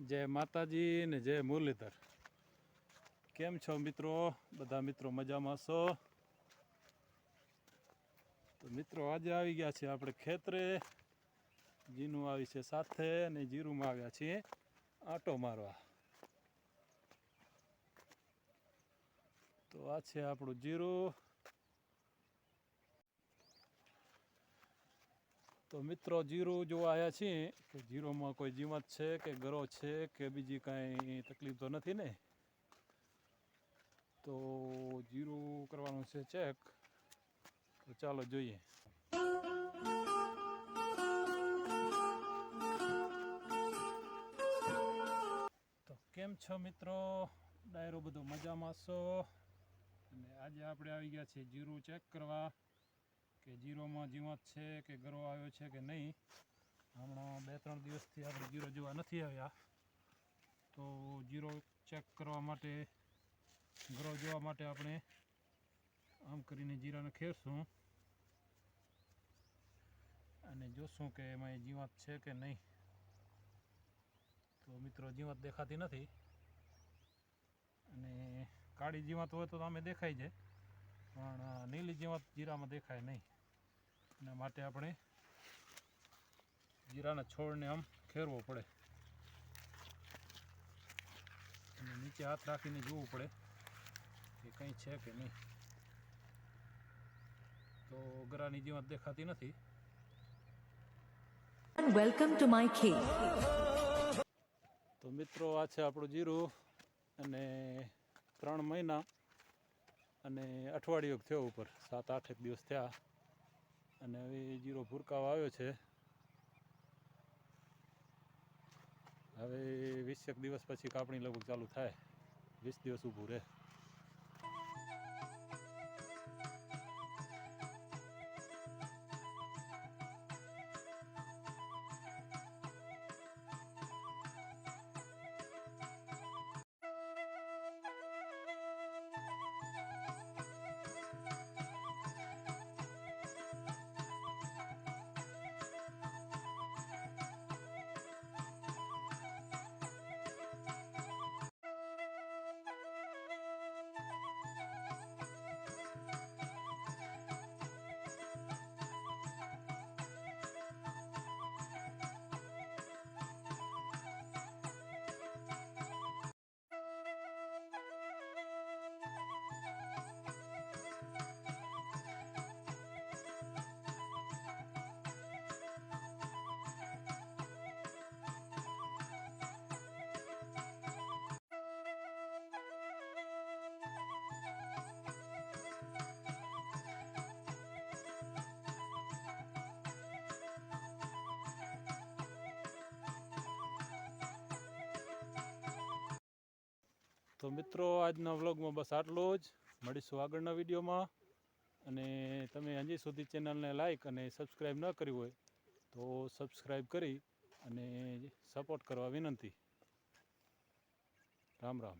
જય માતાજી ને જય મુરલીધર. કેમ છો મિત્રો? બધા મિત્રો મજામાં છો? તો મિત્રો આજે આવી ગયા છે આપણે ખેતરે. જીનું આવી છે સાથે અને જીરુમાં આવ્યા છીએ આટો મારવા. તો આ છે આપણું જીરું. તો મિત્રો, જીરું જોવા આવ્યા છીએ કે જીરોમાં કોઈ જીવત છે કે ગરો છે કે બીજી કાંઈ તકલીફ તો નથી ને? તો જીરું કરવાનું છે ચેક તો ચાલો જોઈએ. તો કેમ છો મિત્રો? ડાયરો બધો મજામાં છો? અને આજે આપણે આવી ગયા છીએ જીરું ચેક કરવા. કે જીરોમાં જીવાત છે કે ગરો આવ્યો છે કે નહીં, હમણાં બે ત્રણ દિવસથી આપણે જીરો જોવા નથી આવ્યા. તો જીરો ચેક કરવા માટે ગરો જોવા માટે આપણે આમ કરીને જીરાને ખેરશું અને જોશું કે એમાં જીવાત છે કે નહીં. તો મિત્રો, જીવાત દેખાતી નથી અને કાળી જીવાત હોય તો અમે દેખાય છે. પણ નીલી જેવા જીરામાં દેખાય નહીં. એના માટે આપણે જીરાના છોડને આમ ખેરવો પડે. અને નીચે હાથ રાખીને જોવું પડે કે કંઈ છે કે નહીં. તો ગરાની જીવાત દેખાતી નથી. વેલકમ ટુ માય my તો મિત્રો આ છે આપણું જીરું. અને ત્રણ મહિના અને અઠવાડિયું થયો ઉપર, સાત આઠેક દિવસ થયા. અને હવે જીરો ભૂરકાવ આવ્યો છે. હવે વીસેક દિવસ પછી કાપણી લગભગ ચાલુ થાય. વીસ દિવસ ઊભું રહે. તો મિત્રો, આજના વ્લોગમાં બસ આટલું જ. મળીશું આગળના વિડીયોમાં. અને તમે હજી સુધી ચેનલને લાઇક અને સબસ્ક્રાઈબ ન કરી હોય તો સબસ્ક્રાઈબ કરી અને સપોર્ટ કરવા વિનંતી. રામ રામ.